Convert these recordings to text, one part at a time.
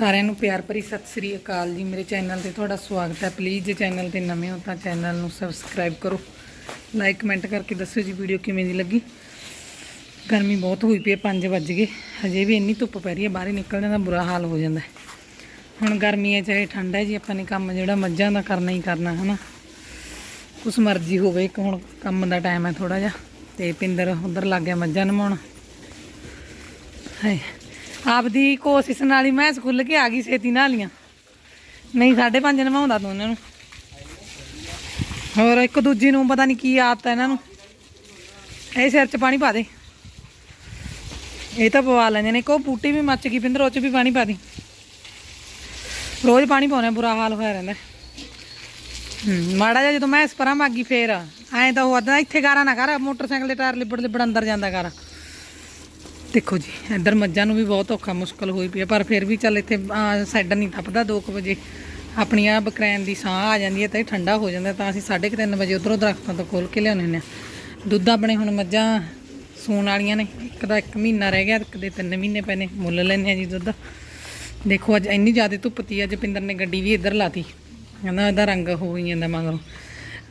ਸਾਰਿਆਂ ਨੂੰ ਪਿਆਰ ਭਰੀ ਸਤਿ ਸ੍ਰੀ ਅਕਾਲ ਜੀ। ਮੇਰੇ ਚੈਨਲ ਤੇ ਤੁਹਾਡਾ ਸਵਾਗਤ ਹੈ। ਪਲੀਜ਼ ਜੇ ਚੈਨਲ ਤੇ ਨਵੇਂ ਹੋ ਤਾਂ ਚੈਨਲ ਨੂੰ ਸਬਸਕ੍ਰਾਈਬ ਕਰੋ। ਲਾਈਕ ਕਮੈਂਟ ਕਰਕੇ ਦੱਸਿਓ ਜੀ ਵੀਡੀਓ ਕਿਵੇਂ ਦੀ ਲੱਗੀ। ਗਰਮੀ ਬਹੁਤ ਹੋਈ ਪਈ ਹੈ 5 ਵੱਜ ਗਏ। ਹਜੇ ਵੀ ਇੰਨੀ ਧੁੱਪ ਪੈ ਰਹੀ ਹੈ, ਬਾਹਰ ਨਿਕਲਣ ਦਾ ਬੁਰਾ ਹਾਲ ਹੋ ਜਾਂਦਾ ਹੁਣ ਗਰਮੀ ਹੈ, ਚਾਹੇ ਠੰਡ ਹੈ ਜੀ, ਆਪਾਂ ਨੇ ਕੰਮ ਜਿਹੜਾ ਮੱਝਾਂ ਦਾ ਕਰਨਾ ਹੀ ਕਰਨਾ, ਹਨਾ। ਕੁਛ ਮਰਜ਼ੀ ਹੋਵੇ, ਇੱਕ ਹੁਣ ਕੰਮ ਦਾ ਟਾਈਮ ਹੈ ਥੋੜਾ ਜਿਹਾ, ਤੇ ਪਿੰਦਰ ਉਧਰ ਲੱਗ ਗਿਆ ਮੱਝਾਂ ਨਮਾਉਣ। ਹਾਏ। ਆਪਦੀ ਕੋਸ਼ਿਸ਼ ਨਾਲ ਹੀ ਮੈਂ ਸਕੂਲ ਕੇ ਆ ਗਈ ਛੇਤੀ ਨਾਲ ਲੀਆਂ। ਨਹੀਂ 5:30 ਨਵਾਉਂਦਾ ਤੂੰ ਇਹਨਾਂ ਨੂੰ। ਹੋਰ ਇੱਕ ਦੂਜੀ ਨੂੰ ਪਤਾ ਨਹੀਂ ਕੀ ਆਦਤ ਹੈ ਇਹਨਾਂ ਨੂੰ। ਇਹ ਸਿਰ 'ਚ ਪਾਣੀ ਪਾ ਦੇ। ਇਹ ਤਾਂ ਪਵਾ ਲੈਂਦੇ ਨੇ। ਕੋ ਬੂਟੀ ਵੀ ਮੱਚ ਗਈ ਪਿੰਦਰ, ਉਹ 'ਚ ਵੀ ਪਾਣੀ ਪਾ ਦੀ। ਰੋਜ਼ ਪਾਣੀ ਪਾਉਣਾ ਬੁਰਾ ਹਾਲ ਹੋਇਆ ਰਹਿੰਦਾ। ਮਾੜਾ ਜਿਹਾ ਜਦੋਂ ਮੈਂ ਇਸ ਪਰਾਂ ਮਾਗੀ ਫੇਰ। ਐਂ ਤਾਂ ਉਹ ਅੱਧਾ ਇੱਥੇ ਗਾਰਾ ਨਾ ਕਰ, ਮੋਟਰਸਾਈਕਲ ਦੇ ਟਾਇਰ ਲਿਬੜ ਲਿਬੜ ਅੰਦਰ ਜਾਂਦਾ ਕਰ। ਦੇਖੋ ਜੀ, ਇੱਧਰ ਮੱਝਾਂ ਨੂੰ ਵੀ ਬਹੁਤ ਔਖਾ ਮੁਸ਼ਕਲ ਹੋਈ ਪਈ ਪਰ ਫਿਰ ਵੀ ਚੱਲ ਇੱਥੇ ਸਾਈਡ ਨਹੀਂ ਟੱਪਦਾ 2 ਵਜੇ ਆਪਣੀ ਆਪਣੀਆਂ ਬਕਰੈਨ ਦੀ ਸਾਹ ਆ ਜਾਂਦੀ ਹੈ ਤਾਂ ਇਹ ਠੰਡਾ ਹੋ ਜਾਂਦਾ, ਤਾਂ ਅਸੀਂ 3:30 ਵਜੇ ਉਧਰੋਂ ਦਰਖਤਾਂ ਤੋਂ ਖੋਲ ਕੇ ਲਿਆਉਂਦੇ ਹੁੰਦੇ ਹਾਂ। ਦੁੱਧ ਆਪਣੇ ਹੁਣ ਮੱਝਾਂ ਸੂਣ ਵਾਲੀਆਂ ਨੇ, ਇੱਕ ਦਾ 1 ਮਹੀਨਾ ਰਹਿ ਗਿਆ, ਇੱਕ ਦੇ 3 ਮਹੀਨੇ ਪਏ ਨੇ, ਮੁੱਲ ਲੈਂਦੇ ਆ ਜੀ ਦੁੱਧ। ਦੇਖੋ ਅੱਜ ਇੰਨੀ ਜ਼ਿਆਦਾ ਧੁੱਪ ਤੀ, ਅੱਜ ਪਿੰਦਰ ਨੇ ਗੱਡੀ ਵੀ ਇੱਧਰ ਲਾਤੀ, ਕਹਿੰਦਾ ਇਹਦਾ ਰੰਗ ਹੋ ਹੀ ਜਾਂਦਾ ਮਗਰੋਂ।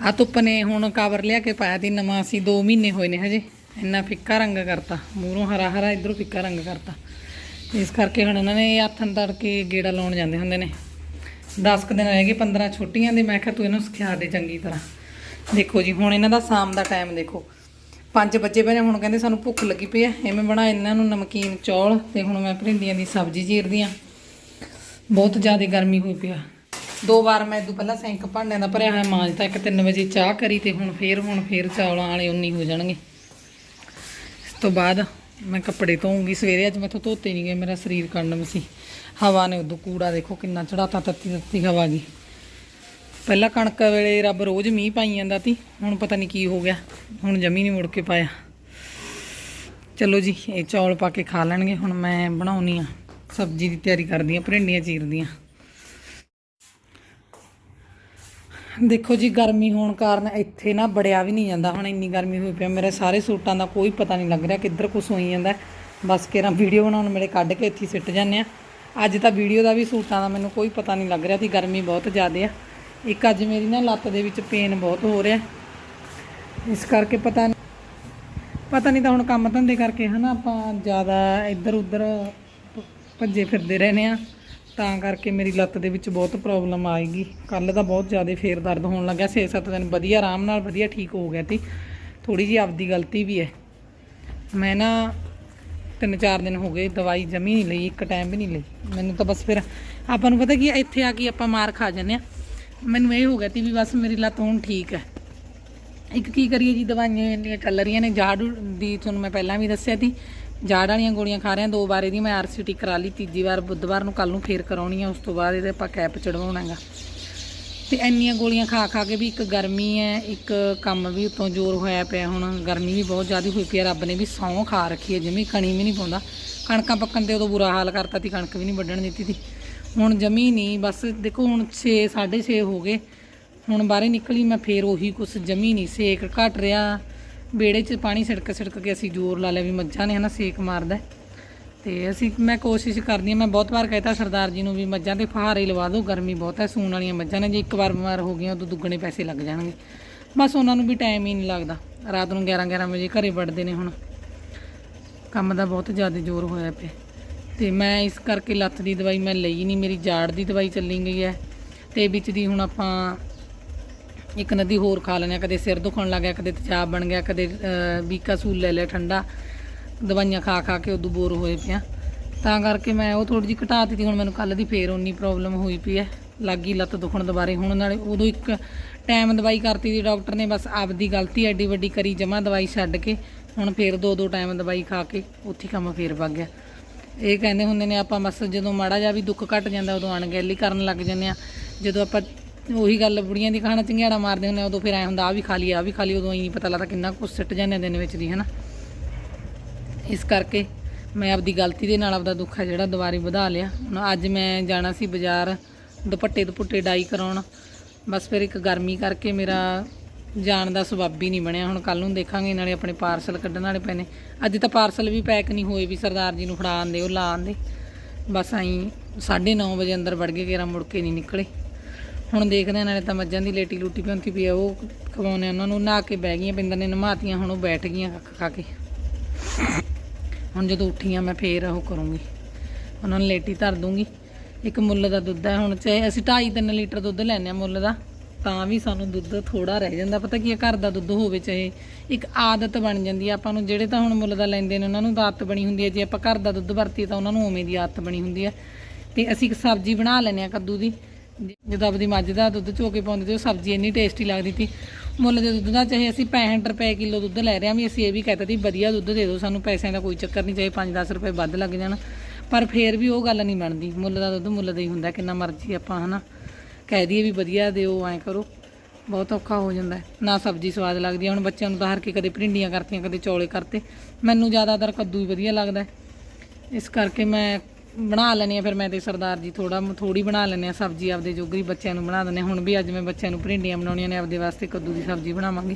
ਆ ਧੁੱਪ ਨੇ ਹੁਣ ਕਵਰ ਲਿਆ ਕੇ ਪਾਇਆ ਤੀ, ਨਵਾਂ, ਅਸੀਂ 2 ਮਹੀਨੇ ਹੋਏ ਨੇ ਹਜੇ। ਇੰਨਾ ਫਿੱਕਾ ਰੰਗ ਕਰਤਾ, ਮੂਹਰੋਂ ਹਰਾ ਹਰਾ ਇਧਰੋਂ ਫਿੱਕਾ ਰੰਗ ਕਰਤਾ। ਇਸ ਕਰਕੇ ਹੁਣ ਇਹਨਾਂ ਨੇ ਹੱਥਾਂ ਤੜਕੇ ਗੇੜਾ ਲਾਉਣ ਜਾਂਦੇ ਹੁੰਦੇ ਨੇ। 10 ਕੁ ਦਿਨ ਰਹਿ ਗਏ 15 ਛੁੱਟੀਆਂ ਦੇ, ਮੈਂ ਕਿਹਾ ਤੂੰ ਇਹਨੂੰ ਸਿਖਾ ਦੇ ਚੰਗੀ ਤਰ੍ਹਾਂ। ਦੇਖੋ ਜੀ, ਹੁਣ ਇਹਨਾਂ ਦਾ ਸ਼ਾਮ ਦਾ ਟਾਈਮ ਦੇਖੋ। 5 ਵਜੇ ਪਏ ਹੁਣ ਕਹਿੰਦੇ ਸਾਨੂੰ ਭੁੱਖ ਲੱਗੀ ਪਈ ਐ ਐਵੇਂ ਬਣਾ ਇਹਨਾਂ ਨੂੰ ਨਮਕੀਨ ਚੌਲ ਤੇ ਹੁਣ ਮੈਂ ਭਰਿੰਡੀਆਂ ਦੀ ਸਬਜ਼ੀ ਚੀਰਦੀ ਆ। ਬਹੁਤ ਜ਼ਿਆਦਾ ਗਰਮੀ ਹੋਈ ਪਿਆ ਦੋ ਵਾਰ ਮੈਂ ਇਦੋਂ ਪਹਿਲਾਂ ਸਿੰਕ ਭਾਂਡਿਆਂ ਦਾ ਭਰਿਆ ਹੋਇਆ ਮਾਂਜਤਾ ਇੱਕ 3 ਵਜੇ ਚਾਹ ਕਰੀ ਤੇ ਹੁਣ ਫੇਰ ਹੁਣ ਫੇਰ ਚੌਲਾਂ ਵਾਲੇ ਉਨੀ ਹੋ ਜਾਣਗੇ। ਤੋਂ ਬਾਅਦ ਮੈਂ ਕੱਪੜੇ ਧੋਉਂਗੀ ਸਵੇਰੇ ਅੱਜ ਮੈਥੋਂ ਧੋਤੇ ਨਹੀਂ ਗਏ ਮੇਰਾ ਸਰੀਰ ਕੰਡਮ ਸੀ। ਹਵਾ ਨੇ ਉਦੋਂ ਕੂੜਾ ਦੇਖੋ ਕਿੰਨਾ ਚੜਾਤਾ, ਤੱਤੀ ਤੱਤੀ ਹਵਾ ਗਈ ਪਹਿਲਾਂ ਕਣਕ ਵੇਲੇ ਰੱਬ ਰੋਜ਼ ਮੀਂਹ ਪਾਈ ਜਾਂਦਾ ਸੀ, ਹੁਣ ਪਤਾ ਨਹੀਂ ਕੀ ਹੋ ਗਿਆ। ਹੁਣ ਜਮੀ ਨਹੀਂ ਮੁੜ ਕੇ ਪਾਇਆ। ਚਲੋ ਜੀ, ਇਹ ਚੌਲ ਪਾ ਕੇ ਖਾ ਲੈਣਗੇ। ਹੁਣ ਮੈਂ ਬਣਾਉਣੀ ਆ, ਸਬਜ਼ੀ ਦੀ ਤਿਆਰੀ ਕਰਦੀ ਆ ਭਰਿੰਡੀਆਂ ਚੀਰਦੀ ਆ। ਦੇਖੋ ਜੀ, ਗਰਮੀ ਹੋਣ ਕਾਰਨ ਇੱਥੇ ਨਾ ਬੜਿਆ ਵੀ ਨਹੀਂ ਜਾਂਦਾ। ਹੁਣ ਇੰਨੀ ਗਰਮੀ ਹੋਈ ਪਈ ਮੇਰੇ ਸਾਰੇ ਸੂਟਾਂ ਦਾ ਕੋਈ ਪਤਾ ਨਹੀਂ ਲੱਗ ਰਿਹਾ ਕਿੱਧਰ ਕੁਛ ਹੋਈ ਜਾਂਦਾ। ਬਸ ਕਿਰਾਂ ਵੀਡੀਓ ਬਣਾਉਣ ਮੇਰੇ ਕੱਢ ਕੇ ਇੱਥੇ ਸਿੱਟ ਜਾਂਦੇ ਆ। ਅੱਜ ਤਾਂ ਵੀਡੀਓ ਦਾ ਵੀ ਸੂਟਾਂ ਦਾ ਮੈਨੂੰ ਕੋਈ ਪਤਾ ਨਹੀਂ ਲੱਗ ਰਿਹਾ ਸੀ, ਗਰਮੀ ਬਹੁਤ ਜ਼ਿਆਦਾ ਆ। ਇੱਕ ਅੱਜ ਮੇਰੀ ਨਾ ਲੱਤ ਦੇ ਵਿੱਚ ਪੇਨ ਬਹੁਤ ਹੋ ਰਿਹਾ। ਇਸ ਕਰਕੇ ਪਤਾ ਨਹੀਂ ਪਤਾ ਨਹੀਂ ਤਾਂ ਹੁਣ ਕੰਮ ਧੰਦੇ ਕਰਕੇ ਹਨਾ ਆਪਾਂ ਜ਼ਿਆਦਾ ਇੱਧਰ ਉੱਧਰ ਭੱਜੇ ਫਿਰਦੇ ਰਹਿੰਦੇ ਆ। ਤਾਂ ਕਰਕੇ ਮੇਰੀ ਲੱਤ ਦੇ ਵਿੱਚ ਬਹੁਤ ਪ੍ਰੋਬਲਮ ਆਏਗੀ। ਕੱਲ ਦਾ ਬਹੁਤ ਜ਼ਿਆਦਾ ਫੇਰ ਦਰਦ ਹੋਣ ਲੱਗਿਆ। 6-7 ਦਿਨ ਵਧੀਆ, ਆਰਾਮ ਨਾਲ ਵਧੀਆ ਠੀਕ ਹੋ ਗਿਆ ਤੀ ਥੋੜੀ ਜੀ ਆਪਦੀ ਗਲਤੀ ਵੀ ਹੈ। ਮੈਂ ਨਾ ਤਿੰਨ ਚਾਰ ਦਿਨ ਹੋ ਗਏ ਦਵਾਈ ਜਮੀ ਨਹੀਂ ਲਈ, ਇੱਕ ਟਾਈਮ ਵੀ ਨਹੀਂ ਲਈ। ਮੈਨੂੰ ਤਾਂ ਬਸ ਫਿਰ ਆਪਾਂ ਨੂੰ ਪਤਾ ਕੀ ਇੱਥੇ ਆ ਕੇ ਆਪਾਂ ਮਾਰ ਖਾ ਜਾਂਦੇ ਆ ਮੈਨੂੰ ਇਹ ਹੋ ਗਿਆ ਤੀ ਵੀ ਬਸ ਮੇਰੀ ਲੱਤ ਹੁਣ ਠੀਕ ਹੈ। ਇੱਕ ਕੀ ਕਰੀਏ ਜੀ, ਦਵਾਈਆਂ ਇੰਨੀਆਂ ਚੱਲ ਰਹੀਆਂ ਨੇ। ਜਾੜ ਦੀ ਤੁਹਾਨੂੰ ਮੈਂ ਪਹਿਲਾਂ ਵੀ ਦੱਸਿਆ ਸੀ। ਜਾੜ ਵਾਲੀਆਂ ਗੋਲੀਆਂ ਖਾ ਰਹੇ ਹਾਂ, ਦੋ ਵਾਰ ਇਹਦੀ ਮੈਂ ਆਰਸੀਟੀ ਕਰਾ ਲਈ, ਤੀਜੀ ਵਾਰ ਬੁੱਧਵਾਰ ਨੂੰ ਕੱਲ ਨੂੰ ਫੇਰ ਕਰਾਉਣੀ ਆ, ਉਸ ਤੋਂ ਬਾਅਦ ਇਹਦੇ ਆਪਾਂ ਕੈਪ ਚੜਵਾਉਣਾਗਾ ਤੇ ਇੰਨੀਆਂ ਗੋਲੀਆਂ ਖਾ ਖਾ ਕੇ ਵੀ ਇੱਕ ਗਰਮੀ ਹੈ, ਇੱਕ ਕੰਮ ਵੀ ਉਤੋਂ ਜ਼ੋਰ ਹੋਇਆ ਪਿਆ ਹੁਣ, ਗਰਮੀ ਵੀ ਬਹੁਤ ਜ਼ਿਆਦਾ ਹੋਈ ਪਈ ਹੈ, ਰੱਬ ਨੇ ਵੀ ਸੌਂ ਖਾ ਰੱਖੀ ਹੈ ਜਿਵੇਂ ਕਣੀ ਵੀ ਨਹੀਂ ਪਾਉਂਦਾ। ਕਣਕਾਂ ਪੱਕਣ ਤੇ ਉਦੋਂ ਬੁਰਾ ਹਾਲ ਕਰਤਾ ਤੀ, ਕਣਕ ਵੀ ਨਹੀਂ ਵੱਢਣ ਦਿੱਤੀ ਤੀ। ਹੁਣ ਜਮੀ ਨਹੀਂ, ਬਸ ਦੇਖੋ ਹੁਣ 6 6:30 ਹੋ ਗਏ। ਹੁਣ ਬਾਹਰੇ ਨਿਕਲੀ, ਮੈਂ ਫੇਰ ਉਹੀ ਕੁਛ ਜਮੀ ਨਹੀਂ, ਸੇਕ ਘਟ ਰਿਹਾ। ਵਿਹੜੇ 'ਚ ਪਾਣੀ ਛਿੜਕ ਛਿੜਕ ਕੇ ਅਸੀਂ ਜ਼ੋਰ ਲਾ ਲਿਆ ਵੀ ਮੱਝਾਂ ਨੇ ਹਨਾ ਸੇਕ ਮਾਰਦਾ ਹੈ। ਤੇ ਅਸੀਂ, ਮੈਂ ਕੋਸ਼ਿਸ਼ ਕਰਦੀ ਹਾਂ, ਮੈਂ ਬਹੁਤ ਵਾਰ ਕਹਿਤਾ ਸਰਦਾਰ ਜੀ ਨੂੰ ਵੀ ਮੱਝਾਂ ਦੇ ਫਹਾਰੇ ਲਵਾ ਦਿਓ, ਗਰਮੀ ਬਹੁਤ ਹੈ, ਸੂਣ ਵਾਲੀਆਂ ਮੱਝਾਂ ਨੇ, ਜੇ ਇੱਕ ਵਾਰ ਬਿਮਾਰ ਹੋ ਗਈਆਂ, ਉਦੋਂ ਦੁੱਗਣੇ ਪੈਸੇ ਲੱਗ ਜਾਣਗੇ। ਬਸ ਉਹਨਾਂ ਨੂੰ ਵੀ ਟਾਈਮ ਹੀ ਨਹੀਂ ਲੱਗਦਾ। ਰਾਤ ਨੂੰ 11 11 ਵਜੇ ਘਰੇ ਵੜਦੇ ਨੇ ਹੁਣ। ਕੰਮ ਦਾ ਬਹੁਤ ਜ਼ਿਆਦਾ ਜ਼ੋਰ ਹੋਇਆ ਪਿਆ। ਤੇ ਮੈਂ ਇਸ ਕਰਕੇ ਲੱਤ ਦੀ ਦਵਾਈ ਮੈਂ ਲਈ ਨਹੀਂ, ਮੇਰੀ ਜਾੜ ਦੀ ਦਵਾਈ ਚੱਲੀ ਗਈ ਹੈ। ਤੇ ਵਿੱਚ ਦੀ ਹੁਣ ਆਪਾਂ ਇੱਕ ਨਦੀ ਹੋਰ ਖਾ ਲੈਣੇ ਕਦੇ ਸਿਰ ਦੁਖਣ ਲੱਗ ਗਿਆ, ਕਦੇ ਤੇਜ਼ਾਬ ਬਣ ਗਿਆ, ਕਦੇ ਬੀਕਾ ਸੂਲ ਲੈ ਲਿਆ ਠੰਡਾ, ਦਵਾਈਆਂ ਖਾ ਖਾ ਕੇ ਉਦੋਂ ਬੋਰ ਹੋਏ ਪਿਆ। ਤਾਂ ਕਰਕੇ ਮੈਂ ਉਹ ਥੋੜੀ ਜਿਹੀ ਘਟਾ ਦਿੱਤੀ, ਹੁਣ ਮੈਨੂੰ ਕੱਲ ਦੀ ਫੇਰ ਉਨੀ ਪ੍ਰੋਬਲਮ ਹੋਈ ਪਈ ਹੈ। ਲੱਗੀ ਲੱਤ ਦੁਖਣ ਦੁਬਾਰੇ, ਹੁਣ ਨਾਲੇ ਉਦੋਂ ਇੱਕ ਟਾਈਮ ਦਵਾਈ ਕਰਤੀ ਦੀ ਡਾਕਟਰ ਨੇ, ਬਸ ਆਪਦੀ ਗਲਤੀ ਐਡੀ ਵੱਡੀ ਕਰੀ ਜਮਾ ਦਵਾਈ ਛੱਡ ਕੇ, ਹੁਣ ਫੇਰ ਦੋ ਦੋ ਟਾਈਮ ਦਵਾਈ ਖਾ ਕੇ ਉੱਥੇ ਹੀ ਕੰਮ ਫੇਰ ਵਗ ਗਿਆ। ਇਹ ਕਹਿੰਦੇ ਹੁੰਦੇ ਨੇ ਆਪਾਂ ਬਸ ਜਦੋਂ ਮਾੜਾ ਜਿਹਾ ਵੀ ਦੁੱਖ ਘਟ ਜਾਂਦਾ, ਉਦੋਂ ਅਣਗਹਿਲੀ ਕਰਨ ਲੱਗ ਜਾਂਦੇ ਆ ਜਦੋਂ ਆਪਾਂ ਉਹੀ ਗੱਲ ਬੁੜੀਆਂ ਦੀ ਖਾਣਾ ਚੰਗਿਆੜਾ ਮਾਰਦੇ ਹੁੰਦੇ ਉਦੋਂ ਫਿਰ ਐ ਹੁੰਦਾ ਆ ਵੀ ਖਾ ਲਈ ਆ ਵੀ ਖਾ ਲਈ ਉਦੋਂ ਹੀ ਨਹੀਂ ਪਤਾ ਲੱਗਦਾ ਕਿੰਨਾ ਕੁਛ ਸਿੱਟ ਜਾਂਦੇ ਦਿਨ ਵਿੱਚ ਦੀ, ਹਨਾ। ਇਸ ਕਰਕੇ ਮੈਂ ਆਪਦੀ ਗਲਤੀ ਦੇ ਨਾਲ ਆਪਦਾ ਦੁੱਖ ਹੈ ਜਿਹੜਾ ਦੁਬਾਰੇ ਵਧਾ ਲਿਆ। ਹੁਣ ਅੱਜ ਮੈਂ ਜਾਣਾ ਸੀ ਬਾਜ਼ਾਰ, ਦੁਪੱਟੇ ਦੁਪੱਟੇ ਡਾਈ ਕਰਾਉਣ। ਬਸ ਫਿਰ ਇੱਕ ਗਰਮੀ ਕਰਕੇ ਮੇਰਾ ਜਾਣ ਦਾ ਸਬੱਬ ਹੀ ਨਹੀਂ ਬਣਿਆ। ਹੁਣ ਕੱਲ ਨੂੰ ਦੇਖਾਂਗੇ, ਨਾਲੇ ਆਪਣੇ ਪਾਰਸਲ ਕੱਢਣ ਵਾਲੇ ਪਏ ਨੇ। ਅੱਜ ਤਾਂ ਪਾਰਸਲ ਵੀ ਪੈਕ ਨਹੀਂ ਹੋਏ ਵੀ ਸਰਦਾਰ ਜੀ ਨੂੰ ਫੜਾ ਆਂਦੇ ਉਹ ਲਾ ਆਂਦੇ ਬਸ ਆਈ 9:30 ਵਜੇ ਅੰਦਰ ਵੜ ਗਏ, ਕੇਰਾ ਮੁੜ ਕੇ ਨਹੀਂ ਨਿਕਲੇ। ਹੁਣ ਦੇਖਦੇ ਆ, ਨਾਲੇ ਤਾਂ ਮੱਝਾਂ ਦੀ ਲੇਟੀ ਲੂਟੀ ਪਿਉਂਤੀ ਪਈ ਆ, ਉਹ ਖਵਾਉਣੇ ਉਹਨਾਂ ਨੂੰ, ਨਹਾ ਕੇ ਬਹਿ ਗਈਆਂ ਪਿੰਦਰ ਨੇ ਨਮਾਤੀਆਂ, ਹੁਣ ਉਹ ਬੈਠ ਗਈਆਂ ਕੱਖ ਖਾ ਕੇ। ਹੁਣ ਜਦੋਂ ਉੱਠੀਆਂ ਮੈਂ ਫੇਰ ਉਹ ਕਰੂੰਗੀ। ਉਹਨਾਂ ਨੂੰ ਲੇਟੀ ਧਰ ਦੂੰਗੀ। ਇੱਕ ਮੁੱਲ ਦਾ ਦੁੱਧ ਹੈ ਹੁਣ ਚਾਹੇ ਅਸੀਂ 2.5 3 ਲੀਟਰ ਦੁੱਧ ਲੈਂਦੇ ਆ ਮੁੱਲ ਦਾ, ਤਾਂ ਵੀ ਸਾਨੂੰ ਦੁੱਧ ਥੋੜਾ ਰਹਿ ਜਾਂਦਾ। ਪਤਾ ਕੀ ਹੈ ਘਰ ਦਾ ਦੁੱਧ ਹੋਵੇ ਚਾਹੇ, ਇੱਕ ਆਦਤ ਬਣ ਜਾਂਦੀ ਹੈ ਆਪਾਂ ਨੂੰ ਜਿਹੜੇ ਤਾਂ ਹੁਣ ਮੁੱਲ ਦਾ ਲੈਂਦੇ ਨੇ, ਉਹਨਾਂ ਨੂੰ ਤਾਂ ਆਦਤ ਬਣੀ ਹੁੰਦੀ ਹੈ ਜੇ ਆਪਾਂ ਘਰ ਦਾ ਦੁੱਧ ਵਰਤੀਏ ਤਾਂ ਉਹਨਾਂ ਨੂੰ ਉਵੇਂ ਦੀ ਆਦਤ ਬਣੀ ਹੁੰਦੀ ਹੈ ਤੇ ਅਸੀਂ ਇੱਕ ਸਬਜ਼ੀ ਬਣਾ ਲੈਂਦੇ ਆ ਕੱਦੂ ਦੀ ਜਦੋਂ ਆਪਦੀ ਮੱਝ ਦਾ ਦੁੱਧ ਚੋ ਕੇ ਪਾਉਂਦੇ ਤੇ ਉਹ ਸਬਜ਼ੀ ਇੰਨੀ ਟੇਸਟੀ ਲੱਗਦੀ ਸੀ। ਮੁੱਲ ਦੇ ਦੁੱਧ ਦਾ ਚਾਹੇ ਅਸੀਂ 65 ਰੁਪਏ ਕਿਲੋ ਦੁੱਧ ਲੈ ਰਹੇ ਹਾਂ ਵੀ ਅਸੀਂ ਇਹ ਵੀ ਕਹਿੰਦੇ ਸੀ ਵਧੀਆ ਦੁੱਧ ਦੇ ਦਿਓ, ਸਾਨੂੰ ਪੈਸਿਆਂ ਦਾ ਕੋਈ ਚੱਕਰ ਨਹੀਂ, ਚਾਹੇ 5-10 ਰੁਪਏ ਵੱਧ ਲੱਗ ਜਾਣ। ਪਰ ਫੇਰ ਵੀ ਉਹ ਗੱਲ ਨਹੀਂ ਬਣਦੀ। ਮੁੱਲ ਦਾ ਦੁੱਧ ਮੁੱਲ ਦਾ ਹੀ ਹੁੰਦਾ, ਕਿੰਨਾ ਮਰਜ਼ੀ ਆਪਾਂ ਹਨਾ ਕਹਿ ਦਈਏ ਵੀ ਵਧੀਆ ਦਿਓ, ਐਂ ਕਰੋ। ਬਹੁਤ ਔਖਾ ਹੋ ਜਾਂਦਾ ਨਾ ਸਬਜ਼ੀ ਸਵਾਦ ਲੱਗਦੀ ਹੈ। ਹੁਣ ਬੱਚਿਆਂ ਨੂੰ ਬਾਹਰ ਕੇ ਕਦੇ ਭਿੰਡੀਆਂ ਕਰਤੀਆਂ, ਕਦੇ ਚੌਲੇ ਕਰਤੇ। ਮੈਨੂੰ ਜ਼ਿਆਦਾਤਰ ਕੱਦੂ ਹੀ ਵਧੀਆ ਲੱਗਦਾ ਇਸ ਕਰਕੇ ਮੈਂ ਬਣਾ ਲੈਂਦੀ ਹਾਂ, ਫਿਰ ਮੈਂ ਤੇ ਸਰਦਾਰ ਜੀ ਥੋੜਾ ਥੋੜੀ ਬਣਾ ਲੈਂਦੇ ਆ ਸਬਜ਼ੀ ਆਪਦੇ ਜੋਗਰੀ ਬੱਚਿਆਂ ਨੂੰ ਬਣਾ ਦਿੰਦੇ ਹਾਂ। ਹੁਣ ਵੀ ਅੱਜ ਮੈਂ ਬੱਚਿਆਂ ਨੂੰ ਭਿੰਡੀਆਂ ਬਣਾਉਣੀਆਂ ਨੇ, ਆਪਦੇ ਵਾਸਤੇ ਕੱਦੂ ਦੀ ਸਬਜ਼ੀ ਬਣਾਵਾਂਗੇ।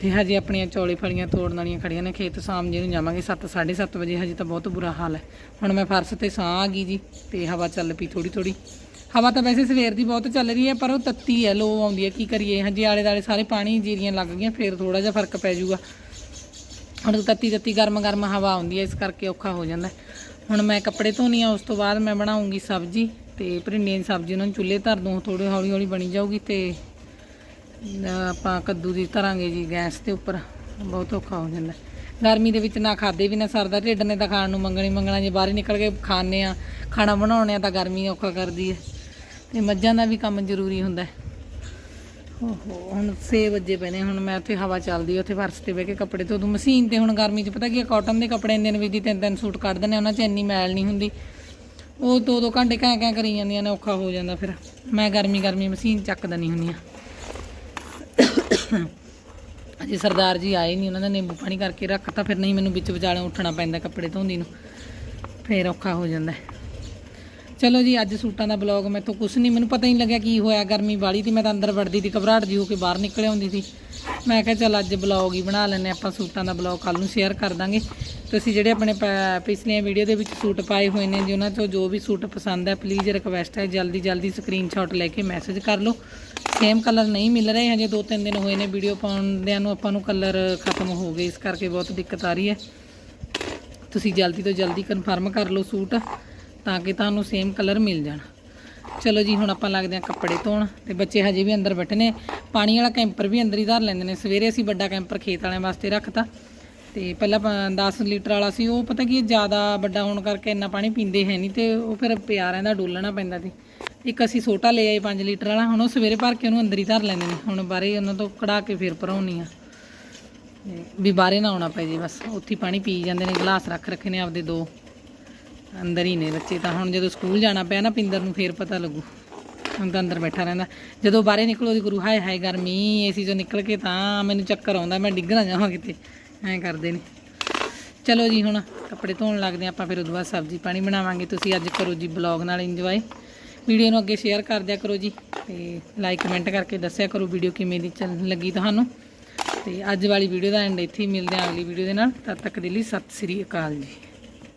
ਤੇ ਹਜੇ ਆਪਣੀਆਂ ਚੌਲੇ ਫਲੀਆਂ, ਤੋੜਨ ਵਾਲੀਆਂ ਖੜੀਆਂ ਨੇ, ਖੇਤ ਸ਼ਾਮ ਜੀ ਨੂੰ ਜਾਵਾਂਗੇ 7 7:30 ਵਜੇ, ਹਜੇ ਤਾਂ ਬਹੁਤ ਬੁਰਾ ਹਾਲ ਹੈ। ਹੁਣ ਮੈਂ ਫਰਸ਼ ਤੇ ਸਾਹ ਆ ਗਈ ਜੀ, ਤੇ ਹਵਾ ਚੱਲ ਪਈ ਥੋੜੀ ਥੋੜੀ ਹਵਾ ਤਾਂ ਵੈਸੇ ਸਵੇਰ ਦੀ ਬਹੁਤ ਚੱਲ ਰਹੀ ਹੈ, ਪਰ ਉਹ ਤੱਤੀ ਹੈ, ਲੋ ਆਉਂਦੀ ਹੈ, ਕੀ ਕਰੀਏ? ਹਜੇ ਆਲੇ ਦਾਲੇ ਸਾਰੇ ਪਾਣੀ ਜੀਰੀਆਂ ਲੱਗ ਗਈਆਂ, ਫੇਰ ਥੋੜਾ ਜਿਹਾ ਫ਼ਰਕ ਪੈ ਜਾਊਗਾ। ਹੁਣ ਤੱਤੀ ਤੱਤੀ ਗਰਮ ਗਰਮ ਹਵਾ ਆਉਂਦੀ ਹੈ, ਇਸ ਕਰਕੇ ਔਖਾ ਹੋ ਜਾਂਦਾ ਹੈ। ਹੁਣ ਮੈਂ ਕੱਪੜੇ ਧੋਣੀ ਆ, ਉਸ ਤੋਂ ਬਾਅਦ ਮੈਂ ਬਣਾਉਂਗੀ ਸਬਜ਼ੀ ਤੇ ਭਿੰਡੀਆਂ ਦੀ ਸਬਜ਼ੀ ਉਹਨਾਂ ਨੂੰ ਚੁੱਲ੍ਹੇ ਧਰ ਦੂੰ ਥੋੜੀ ਹੌਲੀ ਹੌਲੀ ਬਣੀ ਜਾਊਗੀ ਤੇ ਆਪਾਂ ਕੱਦੂ ਦੀ ਧਰਾਂਗੇ ਜੀ ਗੈਸ ਦੇ ਉੱਪਰ, ਬਹੁਤ ਔਖਾ ਹੋ ਜਾਂਦਾ। ਗਰਮੀ ਦੇ ਵਿੱਚ ਨਾ ਖਾਦੇ ਵੀ ਨਾ ਸਰਦਾ, ਢਿੱਡ ਨੇ ਤਾਂ ਖਾਣ ਨੂੰ ਮੰਗਣੀ ਮੰਗਣਾ, ਜੇ ਬਾਹਰ ਨਿਕਲ ਕੇ ਖਾਣੇ ਆ, ਖਾਣਾ ਬਣਾਉਣੇ ਆ ਤਾਂ ਗਰਮੀ ਔਖਾ ਕਰਦੀ ਹੈ ਤੇ ਮੱਝਾਂ ਦਾ ਵੀ ਕੰਮ ਜ਼ਰੂਰੀ ਹੁੰਦਾ ਹੈ। ਓਹੋ, ਹੁਣ 6 ਵਜੇ ਪਏ ਨੇ, ਹੁਣ ਮੈਂ ਉੱਥੇ ਹਵਾ ਚੱਲਦੀ ਉੱਥੇ ਫਰਸ਼ ਤੇ ਬਹਿ ਕੇ ਕੱਪੜੇ ਧੋ ਦੂੰ। ਮਸ਼ੀਨ ਤੇ ਹੁਣ ਗਰਮੀ 'ਚ ਪਤਾ ਕੀ ਆ ਕਾਟਨ ਦੇ ਕੱਪੜੇ ਇੰਨੇ ਵਿੱਚ ਦੀ ਤਿੰਨ ਤਿੰਨ ਸੂਟ ਕੱਢ ਦਿੰਦੇ ਉਹਨਾਂ 'ਚ ਇੰਨੀ ਮੈਲ ਨਹੀਂ ਹੁੰਦੀ। ਉਹ ਦੋ ਦੋ ਘੰਟੇ ਕਹਿ ਕਹਿ ਕਰੀ ਜਾਂਦੀਆਂ ਨੇ, ਔਖਾ ਹੋ ਜਾਂਦਾ ਫਿਰ। ਮੈਂ ਗਰਮੀ ਗਰਮੀ ਮਸ਼ੀਨ ਚੱਕ ਦਣੀ ਹੁੰਦੀ ਆ। ਅਜੇ ਸਰਦਾਰ ਜੀ ਆਏ ਨਹੀਂ ਉਹਨਾਂ ਦਾ ਨਿੰਬੂ ਪਾਣੀ ਕਰਕੇ ਰੱਖਤਾ, ਫਿਰ ਨਹੀਂ ਮੈਨੂੰ ਵਿੱਚ ਵਿਚਾਲੇ ਉੱਠਣਾ ਪੈਂਦਾ ਕੱਪੜੇ ਧੋਂਦੀ ਨੂੰ। ਫਿਰ ਔਖਾ ਹੋ ਜਾਂਦਾ। ਚਲੋ ਜੀ, ਅੱਜ ਸੂਟਾਂ ਦਾ ਬਲੌਗ ਤੋਂ ਕੁਛ ਨਹੀਂ, ਮੈਨੂੰ ਪਤਾ ਹੀ ਨਹੀਂ ਲੱਗਿਆ ਕੀ ਹੋਇਆ, ਗਰਮੀ ਵਾਲੀ ਤੀ ਮੈਂ ਤਾਂ ਅੰਦਰ ਵੜਦੀ ਤੀ ਘਬਰਾਹਟ ਜੀ ਹੋ ਕੇ ਬਾਹਰ ਨਿਕਲ ਆਉਂਦੀ ਸੀ। ਮੈਂ ਕਿਹਾ ਚੱਲ ਅੱਜ ਬਲੌਗ ਹੀ ਬਣਾ ਲੈਂਦੇ ਆਪਾਂ ਸੂਟਾਂ ਦਾ ਬਲੌਗ ਕੱਲ ਨੂੰ ਸ਼ੇਅਰ ਕਰ ਦਾਂਗੇ। ਤੁਸੀਂ ਜਿਹੜੇ ਆਪਣੇ ਪ- ਪਿਛਲੀਆਂ ਵੀਡੀਓ ਦੇ ਵਿੱਚ ਸੂਟ ਪਾਏ ਹੋਏ ਨੇ, ਜੀ, ਉਹਨਾਂ ਚੋਂ ਜੋ ਵੀ ਸੂਟ ਪਸੰਦ ਹੈ ਪਲੀਜ਼ ਰਿਕਵੈਸਟ ਹੈ, ਜਲਦੀ ਜਲਦੀ ਸਕਰੀਨਸ਼ਾਟ ਲੈ ਕੇ ਮੈਸੇਜ ਕਰ ਲਓ। ਸੇਮ ਕਲਰ ਨਹੀਂ ਮਿਲ ਰਹੇ, ਹਜੇ ਦੋ ਤਿੰਨ ਦਿਨ ਹੋਏ ਨੇ ਵੀਡੀਓ ਪਾਉਣ ਦਿਆਂ ਨੂੰ, ਆਪਾਂ ਨੂੰ ਕਲਰ ਖਤਮ ਹੋ ਗਏ, ਇਸ ਕਰਕੇ ਬਹੁਤ ਦਿੱਕਤ ਆ ਰਹੀ ਹੈ। ਤੁਸੀਂ ਜਲਦੀ ਤੋਂ ਜਲਦੀ ਕਨਫਰਮ ਕਰ ਲਓ ਸੂਟ। ਤਾਂ ਕਿ ਤੁਹਾਨੂੰ ਸੇਮ ਕਲਰ ਮਿਲ ਜਾਣ। ਚਲੋ ਜੀ, ਹੁਣ ਆਪਾਂ ਲੱਗਦੇ ਹਾਂ ਕੱਪੜੇ ਧੋਣ। ਤੇ ਬੱਚੇ ਹਜੇ ਵੀ ਅੰਦਰ ਬੈਠੇ ਨੇ। ਪਾਣੀ ਵਾਲਾ ਕੈਂਪਰ ਵੀ ਅੰਦਰ ਹੀ ਧਰ ਲੈਂਦੇ ਨੇ। ਸਵੇਰੇ ਅਸੀਂ ਵੱਡਾ ਕੈਂਪਰ ਖੇਤ ਵਾਲਿਆਂ ਵਾਸਤੇ ਰੱਖਤਾ। ਤੇ ਪਹਿਲਾਂ ਪ- 10 ਲੀਟਰ ਵਾਲਾ ਸੀ। ਉਹ ਪਤਾ ਕੀ, ਜ਼ਿਆਦਾ ਵੱਡਾ ਹੋਣ ਕਰਕੇ ਇੰਨਾ ਪਾਣੀ ਪੀਂਦੇ ਹੈ ਨਹੀਂ ਤੇ ਉਹ ਫਿਰ ਪਿਆ ਦਾ ਡੋਲਣਾ ਪੈਂਦਾ ਸੀ। ਇੱਕ ਅਸੀਂ ਛੋਟਾ ਲੈ ਆਏ 5 ਲੀਟਰ ਵਾਲਾ। ਹੁਣ ਉਹ ਸਵੇਰੇ ਭਰ ਕੇ ਉਹਨੂੰ ਅੰਦਰ ਹੀ ਧਰ ਲੈਂਦੇ ਨੇ। ਹੁਣ ਬਾਹਰੇ ਉਹਨਾਂ ਤੋਂ ਕਢਾ ਕੇ ਫਿਰ ਭਰਾਉਣੀ ਆ। ਤੇ ਵੀ ਬਾਹਰੇ ਨਾ ਆਉਣਾ ਪੈ ਜੇ ਬਸ। ਉੱਥੇ ਹੀ ਪਾਣੀ ਪੀ ਜਾਂਦੇ ਨੇ। ਗਲਾਸ ਰੱਖ ਰੱਖੇ ਨੇ ਆਪਦੇ ਦੋ। ਅੰਦਰ ਹੀ ਨੇ ਬੱਚੇ ਤਾਂ ਹੁਣ ਜਦੋਂ ਸਕੂਲ ਜਾਣਾ ਪਿਆ ਨਾ ਪਿੰਦਰ ਨੂੰ ਫੇਰ ਪਤਾ ਲੱਗੂ। ਹੁਣ ਤਾਂ ਅੰਦਰ ਬੈਠਾ ਰਹਿੰਦਾ। ਜਦੋਂ ਬਾਹਰੇ ਨਿਕਲੋ ਦੀ ਗੁਰੂ, ਹਾਏ ਹਾਏ, ਗਰਮੀ, ਏਸੀ ਚੋਂ ਨਿਕਲ ਕੇ ਤਾਂ ਮੈਨੂੰ ਚੱਕਰ ਆਉਂਦਾ, ਮੈਂ ਡਿੱਗ ਨਾ ਜਾਵਾਂ ਕਿਤੇ। ਐਂ ਕਰਦੇ ਨੇ। ਚਲੋ ਜੀ, ਹੁਣ ਕੱਪੜੇ ਧੋਣ ਲੱਗਦੇ ਹਾਂ, ਆਪਾਂ ਫਿਰ ਉਦੋਂ ਬਾਅਦ ਸਬਜ਼ੀ ਪਾਣੀ ਬਣਾਵਾਂਗੇ। ਤੁਸੀਂ ਅੱਜ ਕਰੋ ਜੀ ਬਲੌਗ ਨਾਲ ਇੰਜੋਏ। ਵੀਡੀਓ ਨੂੰ ਅੱਗੇ ਸ਼ੇਅਰ ਕਰ ਦਿਆ ਕਰੋ ਜੀ ਤੇ ਲਾਈਕ ਕਮੈਂਟ ਕਰਕੇ ਦੱਸਿਆ ਕਰੋ ਵੀਡੀਓ ਕਿਵੇਂ ਦੀ ਚੱਲ ਲੱਗੀ ਤੁਹਾਨੂੰ। ਤੇ ਅੱਜ ਵਾਲੀ ਵੀਡੀਓ ਦਾ ਐਂਡ ਇੱਥੇ ਹੀ ਮਿਲਦੇ ਹਾਂ ਅਗਲੀ ਵੀਡੀਓ ਦੇ ਨਾਲ। ਤਦ ਤੱਕ ਦੇ ਲਈ ਸਤਿ ਸ੍ਰੀ ਅਕਾਲ ਜੀ।